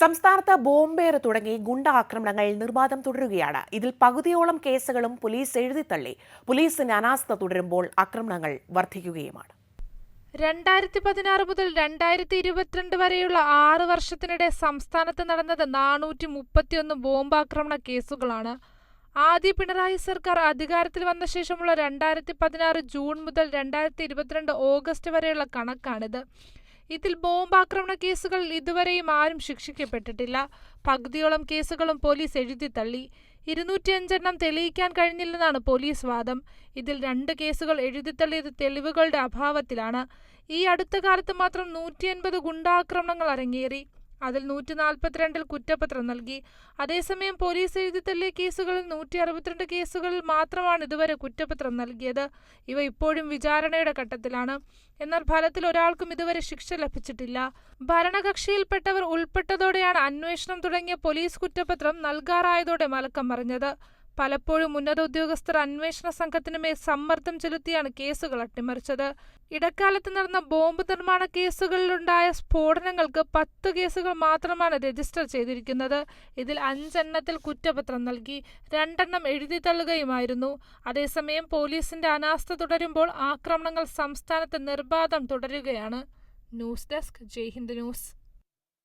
സംസ്ഥാനത്ത് ബോംബേർ തുടങ്ങി ഗുണ്ട ആക്രമണങ്ങൾ നിർബാധം തുടരുകയാണ്. ഇതിൽ പകുതിയോളം കേസുകളും പോലീസ് എഴുതിത്തള്ളി. പോലീസിന് അനാസ്ഥ തുടരുമ്പോൾ ആക്രമണങ്ങൾ വർദ്ധിക്കുകയുമാണ് രണ്ടായിരത്തി പതിനാറ് മുതൽ രണ്ടായിരത്തി ഇരുപത്തിരണ്ട് വരെയുള്ള ആറ് വർഷത്തിനിടെ സംസ്ഥാനത്ത് നടന്നത് നാനൂറ്റി മുപ്പത്തിയൊന്ന് ബോംബാക്രമണ കേസുകളാണ്. ആദ്യ പിണറായി സർക്കാർ അധികാരത്തിൽ വന്ന ശേഷമുള്ള രണ്ടായിരത്തി പതിനാറ് ജൂൺ മുതൽ രണ്ടായിരത്തി ഇരുപത്തിരണ്ട് ഓഗസ്റ്റ് വരെയുള്ള കണക്കാണിത്. ഇതിൽ ബോംബാക്രമണ കേസുകൾ ഇതുവരെയും ആരും ശിക്ഷിക്കപ്പെട്ടിട്ടില്ല. പകുതിയോളം കേസുകളും പോലീസ് എഴുതി തള്ളി. ഇരുന്നൂറ്റിയഞ്ചെണ്ണം തെളിയിക്കാൻ കഴിഞ്ഞില്ലെന്നാണ് പോലീസ് വാദം. ഇതിൽ രണ്ട് കേസുകൾ എഴുതിത്തള്ളിയത് തെളിവുകളുടെ അഭാവത്തിലാണ്. ഈ അടുത്ത കാലത്ത് മാത്രം നൂറ്റിയൻപത് ഗുണ്ടാക്രമണങ്ങൾ അരങ്ങേറി. അതിൽ നൂറ്റി നാൽപ്പത്തിരണ്ടിൽ കുറ്റപത്രം നൽകി. അതേസമയം പോലീസ് എഴുതിത്തള്ളിയ കേസുകളിൽ നൂറ്റി അറുപത്തിരണ്ട് കേസുകളിൽ മാത്രമാണ് ഇതുവരെ കുറ്റപത്രം നൽകിയത്. ഇവ ഇപ്പോഴും വിചാരണയുടെ ഘട്ടത്തിലാണ്. എന്നാൽ ഫലത്തിൽ ഒരാൾക്കും ഇതുവരെ ശിക്ഷ ലഭിച്ചിട്ടില്ല. ഭരണകക്ഷിയിൽപ്പെട്ടവർ ഉൾപ്പെട്ടതോടെയാണ് അന്വേഷണം തുടങ്ങിയ പോലീസ് കുറ്റപത്രം നൽകാറായതോടെ മലക്കം മറിഞ്ഞത്. പലപ്പോഴും ഉന്നത ഉദ്യോഗസ്ഥർ അന്വേഷണ സംഘത്തിനുമേൽ സമ്മർദ്ദം ചെലുത്തിയാണ് കേസുകൾ അട്ടിമറിച്ചത്. ഇടക്കാലത്ത് നടന്ന ബോംബ് നിർമ്മാണ കേസുകളിലുണ്ടായ സ്ഫോടനങ്ങൾക്ക് പത്ത് കേസുകൾ മാത്രമാണ് രജിസ്റ്റർ ചെയ്തിരിക്കുന്നത്. ഇതിൽ അഞ്ചെണ്ണത്തിൽ കുറ്റപത്രം നൽകി രണ്ടെണ്ണം എഴുതി തള്ളുകയുമായിരുന്നു. അതേസമയം പോലീസിന്റെ അനാസ്ഥ തുടരുമ്പോൾ ആക്രമണങ്ങൾ സംസ്ഥാനത്ത് നിർബാധം തുടരുകയാണ്. News desk Jai Hind news.